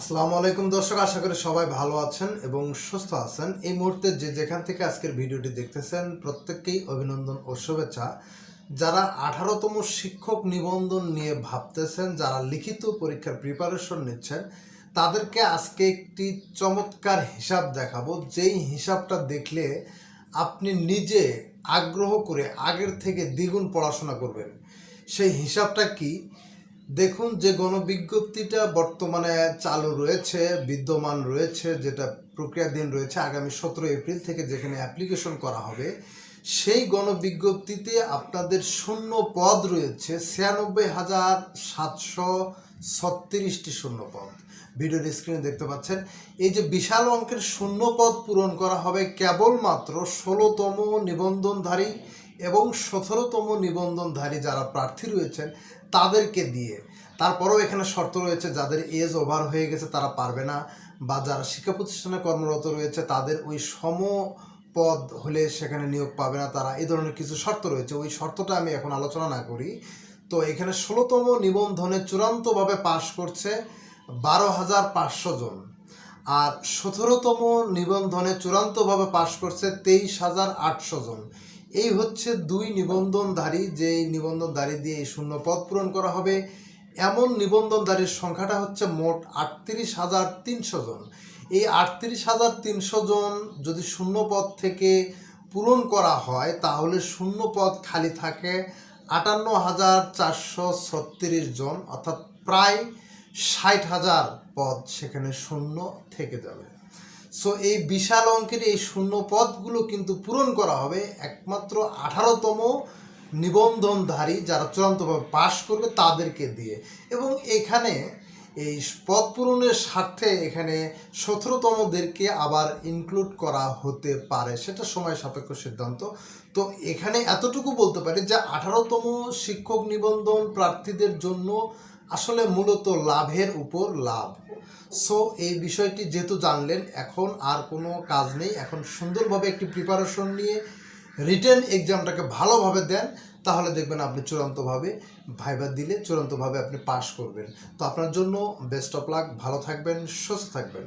আসসালামু আলাইকুম দর্শক, আশা করি সবাই ভালো আছেন এবং সুস্থ আছেন। এই মুহূর্তে যে যেখান থেকে আজকের ভিডিওটি দেখতেছেন, প্রত্যেককেই অভিনন্দন ও শুভেচ্ছা। যারা আঠারোতম শিক্ষক নিবন্ধন নিয়ে ভাবতেছেন, যারা লিখিত পরীক্ষার প্রিপারেশন নিচ্ছেন, তাদেরকে আজকে একটি চমৎকার হিসাব দেখাবো। যেই হিসাবটা দেখলে আপনি নিজে আগ্রহ করে আগের থেকে দ্বিগুণ পড়াশোনা করবেন। সেই হিসাবটা কি? দেখুন যে গণবিজ্ঞপ্তিটা বর্তমানে চালু রয়েছে, বিদ্যমান রয়েছে, যেটা প্রক্রিয়াধীন রয়েছে আগামী সতেরো এপ্রিল থেকে যেখানে অ্যাপ্লিকেশন করা হবে, সেই গণবিজ্ঞপ্তিতে আপনাদের শূন্য পদ রয়েছে, ছিয়ানব্বই হাজার সাতশো ছত্রিশটি শূন্য পদ। ভিডিওর স্ক্রিনে দেখতে পাচ্ছেন, এই যে বিশাল অঙ্কের শূন্য পদ পূরণ করা হবে কেবলমাত্র ষোলোতম নিবন্ধনধারী এবং সতেরোতম নিবন্ধনধারী যারা প্রার্থী রয়েছেন তাদেরকে দিয়ে। তারপরেও এখানে শর্ত রয়েছে, যাদের এজ ওভার হয়ে গেছে তারা পারবে না, বা যারা শিক্ষা প্রতিষ্ঠানে কর্মরত রয়েছে তাদের ওই সম পদ হলে সেখানে নিয়োগ পাবে না, তারা এই ধরনের কিছু শর্ত রয়েছে। ওই শর্তটা আমি এখন আলোচনা না করি। তো এখানে ষোলোতম নিবন্ধনে চূড়ান্তভাবে পাশ করছে বারো হাজার পাঁচশো জন। আর সতেরোতম নিবন্ধনে চূড়ান্তভাবে পাশ করছে তেইশ হাজার আটশো জন। এই হচ্ছে দুই নিবন্ধনধারী, যেই নিবন্ধনধারী দিয়ে এই শূন্য পদ পূরণ করা হবে। এমন নিবন্ধনধারীর সংখ্যাটা হচ্ছে মোট আটত্রিশ হাজার তিনশো জন। এই আটত্রিশ হাজার তিনশো জন যদি শূন্য পদ থেকে পূরণ করা হয়, তাহলে শূন্য পদ খালি থাকে আটান্ন হাজার চারশো ছত্রিশ জন, অর্থাৎ প্রায় ষাট হাজার পদ সেখানে শূন্য থেকে যাবে। সো এই বিশাল অঙ্কের এই শূন্য পদগুলো কিন্তু পূরণ করা হবে একমাত্র আঠারোতম নিবন্ধনধারী যারা চূড়ান্তভাবে পাশ করবে তাদেরকে দিয়ে। এবং এখানে এই পদ পূরণের স্বার্থে এখানে সতেরোতমদেরকে আবার ইনক্লুড করা হতে পারে। সেটা সময় সাপেক্ষ সিদ্ধান্ত। তো এখানে এতটুকু বলতে পারি যে আঠারোতম শিক্ষক নিবন্ধন প্রার্থীদের জন্য আসলে মূলত লাভের উপর লাভ। সো এই বিষয়টি যেহেতু জানলেন, এখন আর কোনো কাজ নেই। এখন সুন্দরভাবে একটি প্রিপারেশন নিয়ে রিটেন এক্সামটাকে ভালোভাবে দেন, তাহলে দেখবেন আপনি চূড়ান্তভাবে ভাইবার দিলে চূড়ান্তভাবে আপনি পাশ করবেন। তো আপনার জন্য বেস্ট অফ লাক ভালো থাকবেন, সুস্থ থাকবেন।